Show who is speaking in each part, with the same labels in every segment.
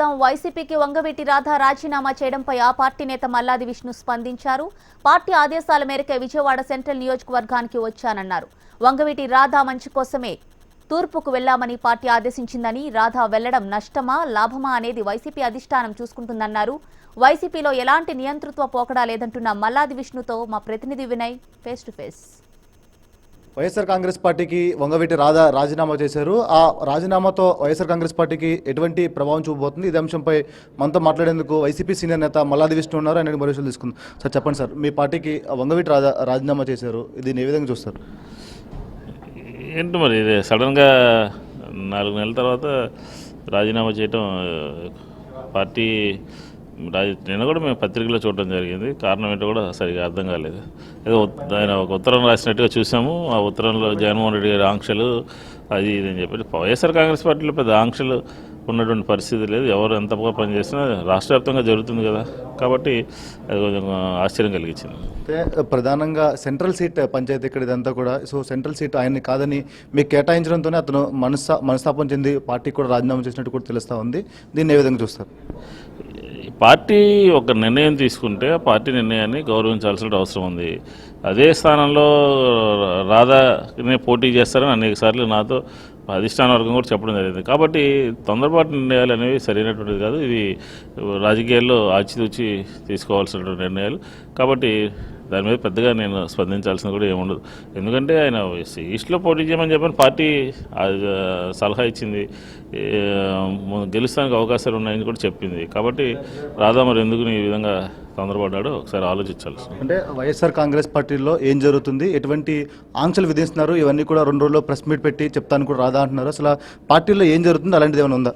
Speaker 1: ప్రస్తుతం వైసీపీకి వంగవీటి రాధా రాజీనామా చేయడంపై ఆ పార్టీ నేత మల్లాది విష్ణు స్పందించారు. పార్టీ ఆదేశాల మేరకే విజయవాడ సెంట్రల్ నియోజకవర్గానికి వచ్చానన్నారు. వంగవీటి రాధా మంచి కోసమే తూర్పుకు వెళ్ళామని పార్టీ ఆదేశించిందని రాధా వెళ్ళడం నష్టమా లాభమా అనేది వైసీపీ అధిష్టానం చూసుకుంటుందన్నారు. వైసీపీలో ఎలాంటి నియంతృత్వ పోకడా లేదంటున్న మల్లాది విష్ణుతో మా ప్రతినిధి Vinay face to face
Speaker 2: YSR Congress పార్టీకి వంగవీటి రాధా రాజీనామా చేశారు. ఆ రాజీనామాతో వైఎస్ఆర్ కాంగ్రెస్ పార్టీకి ఎటువంటి ప్రభావం చూపబోతుంది? ఇదే అంశంపై మనతో మాట్లాడేందుకు వైసీపీ సీనియర్ నేత మల్లాది విష్ణు ఉన్నారు. ఆయన మరోసారి తీసుకుందాం. సార్ చెప్పండి సార్ మీ పార్టీకి వంగవీటి రాధా రాజీనామా చేశారు. దీన్ని ఏ విధంగా చూస్తారు?
Speaker 3: ఏంటి మరి ఇది సడన్గా నాలుగు నెలల తర్వాత రాజీనామా చేయటం పార్టీ నిన్న కూడా మేము పత్రికలో చూడటం జరిగింది. కారణం ఏంటో కూడా సరిగా అర్థం కాలేదు. ఏదో ఆయన ఒక ఉత్తరం రాసినట్టుగా చూసాము. ఆ ఉత్తరంలో జగన్మోహన్ రెడ్డి గారి ఆంక్షలు అది ఇది అని చెప్పి వైఎస్ఆర్ కాంగ్రెస్ పార్టీలో పెద్ద ఆంక్షలు ఉన్నటువంటి పరిస్థితి లేదు. ఎవరు ఎంత పనిచేసినా రాష్ట్ర వ్యాప్తంగా జరుగుతుంది కదా. కాబట్టి అది కొంచెం ఆశ్చర్యం కలిగించింది.
Speaker 2: అయితే ప్రధానంగా సెంట్రల్ సీట్ పంచాయతీ ఇక్కడ ఇదంతా కూడా సో సెంట్రల్ సీట్ ఆయన్ని కాదని మీకు కేటాయించడంతోనే అతను మనస్తా మనస్తాపం చెంది పార్టీకి కూడా రాజీనామా చేసినట్టు కూడా తెలుస్తూ ఉంది. దీన్ని ఏ విధంగా చూస్తారు?
Speaker 3: పార్టీ ఒక నిర్ణయం తీసుకుంటే ఆ పార్టీ నిర్ణయాన్ని గౌరవించాల్సిన అవసరం ఉంది. అదే స్థానంలో రాధానే పోటీ చేస్తారని అనేక సార్లు నాతో అధిష్టాన వర్గం కూడా చెప్పడం జరిగింది. కాబట్టి తొందరపాటు నిర్ణయాలు అనేవి సరైనటువంటిది కాదు. ఇవి రాజకీయాల్లో ఆచితూచి తీసుకోవాల్సినటువంటి నిర్ణయాలు. కాబట్టి దాని మీద పెద్దగా నేను స్పందించాల్సింది కూడా ఏముండదు. ఎందుకంటే ఆయన ఈస్ట్లో పోటీ చేయమని చెప్పని పార్టీ సలహా ఇచ్చింది. గెలుస్తానికి అవకాశాలు ఉన్నాయని కూడా చెప్పింది. కాబట్టి రాధా మరి ఎందుకు ఈ విధంగా తొందరపడ్డాడో ఒకసారి ఆలోచించాల్సి
Speaker 2: అంటే వైఎస్ఆర్ కాంగ్రెస్ పార్టీలో ఏం జరుగుతుంది? ఎటువంటి ఆంక్షలు విధిస్తున్నారు? ఇవన్నీ కూడా రెండు రోజుల్లో ప్రెస్ మీట్ పెట్టి చెప్తాను కూడా రాదా అంటున్నారు. అసలు పార్టీలో ఏం జరుగుతుంది? అలాంటిది ఏమైనా ఉందా?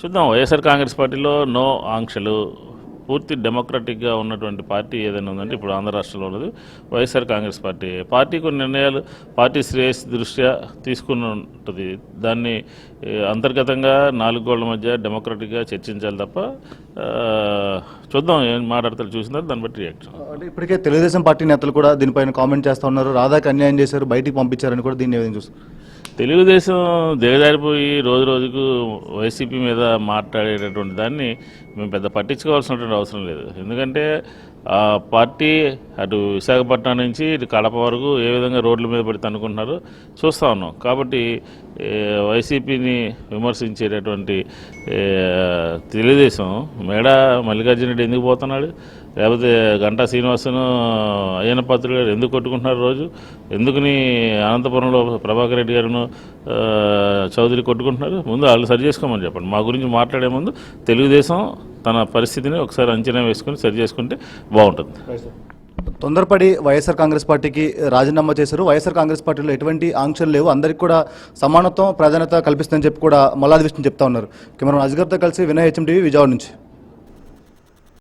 Speaker 3: చూద్దాం. వైఎస్ఆర్ కాంగ్రెస్ పార్టీలో నో ఆంక్షలు పూర్తి డెమోక్రటిక్గా ఉన్నటువంటి పార్టీ ఏదైనా ఉందంటే ఇప్పుడు ఆంధ్ర రాష్ట్రంలో ఉన్నది వైఎస్ఆర్ కాంగ్రెస్ పార్టీ. పార్టీ కొన్ని నిర్ణయాలు పార్టీ శ్రేయస్ దృష్ట్యా తీసుకుని ఉంటుంది. దాన్ని అంతర్గతంగా నాలుగు గోళ్ళ మధ్య డెమోక్రటిక్గా చర్చించాలి తప్ప చూద్దాం ఏం మాట్లాడతారు చూసిన తర్వాత దాన్ని బట్టి రియాక్ట్
Speaker 2: అంటే ఇప్పటికే తెలుగుదేశం పార్టీ నేతలు కూడా దీనిపైన కామెంట్ చేస్తూ ఉన్నారు. రాధాకి అన్యాయం చేశారు బయటికి పంపించారని కూడా దీన్ని ఏదైనా చూస్తారు.
Speaker 3: తెలుగుదేశం దిగజారిపోయి రోజు రోజుకు వైసీపీ మీద మాట్లాడేటటువంటి దాన్ని మేము పెద్ద పట్టించుకోవాల్సినటువంటి అవసరం లేదు. ఎందుకంటే పార్టీ అటు విశాఖపట్నం నుంచి ఇటు కడప వరకు ఏ విధంగా రోడ్ల మీద పెడితే అనుకుంటున్నారో చూస్తూ ఉన్నాం. కాబట్టి వైసీపీని విమర్శించేటటువంటి తెలుగుదేశం మేడ మల్లికార్జున రెడ్డి ఎందుకు పోతున్నాడు? లేకపోతే గంటా శ్రీనివాసను అయ్యన పాత్రుడు గారు ఎందుకు కొట్టుకుంటున్నారు రోజు? ఎందుకుని అనంతపురంలో ప్రభాకర్ రెడ్డి గారును చౌదరి కొట్టుకుంటున్నారు? ముందు వాళ్ళు సరి చేసుకోమని చెప్పండి. మా గురించి మాట్లాడే ముందు తెలుగుదేశం తన పరిస్థితిని ఒకసారి అంచనా వేసుకుని సరి చేసుకుంటే బాగుంటుంది.
Speaker 2: తొందరపడి వైఎస్ఆర్ కాంగ్రెస్ పార్టీకి రాజీనామా చేశారు. వైఎస్ఆర్ కాంగ్రెస్ పార్టీలో ఎటువంటి ఆంక్షలు లేవు. అందరికీ కూడా సమానత్వం ప్రాధాన్యత కల్పిస్తుందని చెప్పి కూడా మల్లాది విష్ణు చెప్తా ఉన్నారు. కెమెరా అజ్గర్తో కలిసి వినయ్ హెచ్ఎం విజయవాడ నుంచి.